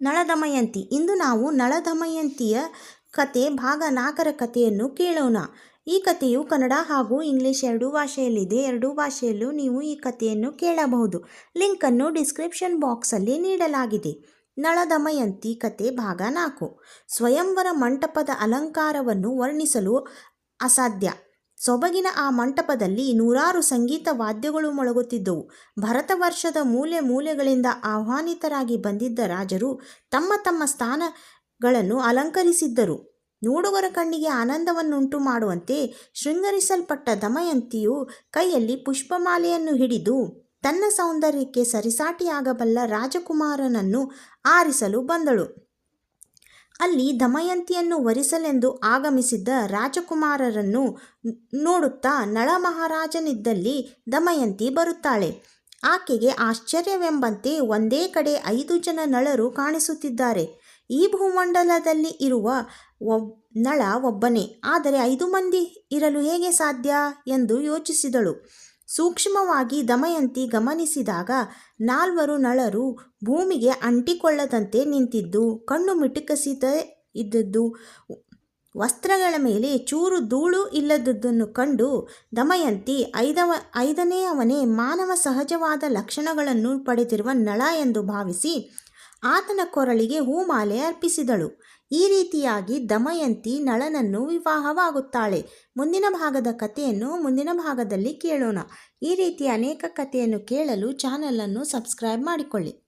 ನಳದಮಯಂತಿ. ಇಂದು ನಾವು ನಳದಮಯಂತಿಯ ಕತೆ, ಭಾಗ ನಾಲ್ಕರ ಕಥೆಯನ್ನು ಕೇಳೋಣ. ಈ ಕಥೆಯು ಕನ್ನಡ ಹಾಗೂ ಇಂಗ್ಲಿಷ್ ಎರಡೂ ಭಾಷೆಯಲ್ಲಿದೆ. ಎರಡೂ ಭಾಷೆಯಲ್ಲೂ ನೀವು ಈ ಕಥೆಯನ್ನು ಕೇಳಬಹುದು. ಲಿಂಕನ್ನು ಡಿಸ್ಕ್ರಿಪ್ಷನ್ ಬಾಕ್ಸಲ್ಲಿ ನೀಡಲಾಗಿದೆ. ನಳದಮಯಂತಿ ಕತೆ, ಭಾಗ ನಾಲ್ಕು. ಸ್ವಯಂವರ ಮಂಟಪದ ಅಲಂಕಾರವನ್ನು ವರ್ಣಿಸಲು ಅಸಾಧ್ಯ. ಸೊಬಗಿನ ಆ ಮಂಟಪದಲ್ಲಿ ನೂರಾರು ಸಂಗೀತ ವಾದ್ಯಗಳು ಮೊಳಗುತ್ತಿದ್ದವು. ಭರತವರ್ಷದ ಮೂಲೆ ಮೂಲೆಗಳಿಂದ ಆಹ್ವಾನಿತರಾಗಿ ಬಂದಿದ್ದ ರಾಜರು ತಮ್ಮ ತಮ್ಮ ಸ್ಥಾನಗಳನ್ನು ಅಲಂಕರಿಸಿದ್ದರು. ನೋಡುಗರ ಕಣ್ಣಿಗೆ ಆನಂದವನ್ನುಂಟು ಮಾಡುವಂತೆ ಶೃಂಗರಿಸಲ್ಪಟ್ಟ ದಮಯಂತಿಯು ಕೈಯಲ್ಲಿ ಪುಷ್ಪಮಾಲೆಯನ್ನು ಹಿಡಿದು ತನ್ನ ಸೌಂದರ್ಯಕ್ಕೆ ಸರಿಸಾಟಿಯಾಗಬಲ್ಲ ರಾಜಕುಮಾರನನ್ನು ಆರಿಸಲು ಬಂದಳು. ಅಲ್ಲಿ ದಮಯಂತಿಯನ್ನು ವರಿಸಲೆಂದು ಆಗಮಿಸಿದ್ದ ರಾಜಕುಮಾರರನ್ನು ನೋಡುತ್ತಾ ನಳ ಮಹಾರಾಜನಿದ್ದಲ್ಲಿ ದಮಯಂತಿ ಬರುತ್ತಾಳೆ. ಆಕೆಗೆ ಆಶ್ಚರ್ಯವೆಂಬಂತೆ ಒಂದೇ ಕಡೆ ಐದು ಜನ ನಳರು ಕಾಣಿಸುತ್ತಿದ್ದಾರೆ. ಈ ಭೂಮಂಡಲದಲ್ಲಿ ಇರುವ ನಳ ಒಬ್ಬನೇ, ಆದರೆ ಐದು ಮಂದಿ ಇರಲು ಹೇಗೆ ಸಾಧ್ಯ ಎಂದು ಯೋಚಿಸಿದಳು. ಸೂಕ್ಷ್ಮವಾಗಿ ದಮಯಂತಿ ಗಮನಿಸಿದಾಗ ನಾಲ್ವರು ನಳರು ಭೂಮಿಗೆ ಅಂಟಿಕೊಳ್ಳದಂತೆ ನಿಂತಿದ್ದು, ಕಣ್ಣು ಮಿಟುಕಿಸದೇ ಇದ್ದದ್ದು, ವಸ್ತ್ರಗಳ ಮೇಲೆ ಚೂರು ಧೂಳು ಇಲ್ಲದದ್ದನ್ನು ಕಂಡು ದಮಯಂತಿ ಐದವ, ಐದನೆಯವನೇ ಮಾನವ ಸಹಜವಾದ ಲಕ್ಷಣಗಳನ್ನು ಪಡೆದಿರುವ ನಳ ಎಂದು ಭಾವಿಸಿ ಆತನ ಕೊರಳಿಗೆ ಹೂಮಾಲೆ ಅರ್ಪಿಸಿದಳು. ಈ ರೀತಿಯಾಗಿ ದಮಯಂತಿ ನಳನನ್ನು ವಿವಾಹವಾಗುತ್ತಾಳೆ. ಮುಂದಿನ ಭಾಗದ ಕಥೆಯನ್ನು ಮುಂದಿನ ಭಾಗದಲ್ಲಿ ಕೇಳೋಣ. ಈ ರೀತಿಯ ಅನೇಕ ಕಥೆಯನ್ನು ಕೇಳಲು ಚಾನಲನ್ನು ಸಬ್ಸ್ಕ್ರೈಬ್ ಮಾಡಿಕೊಳ್ಳಿ.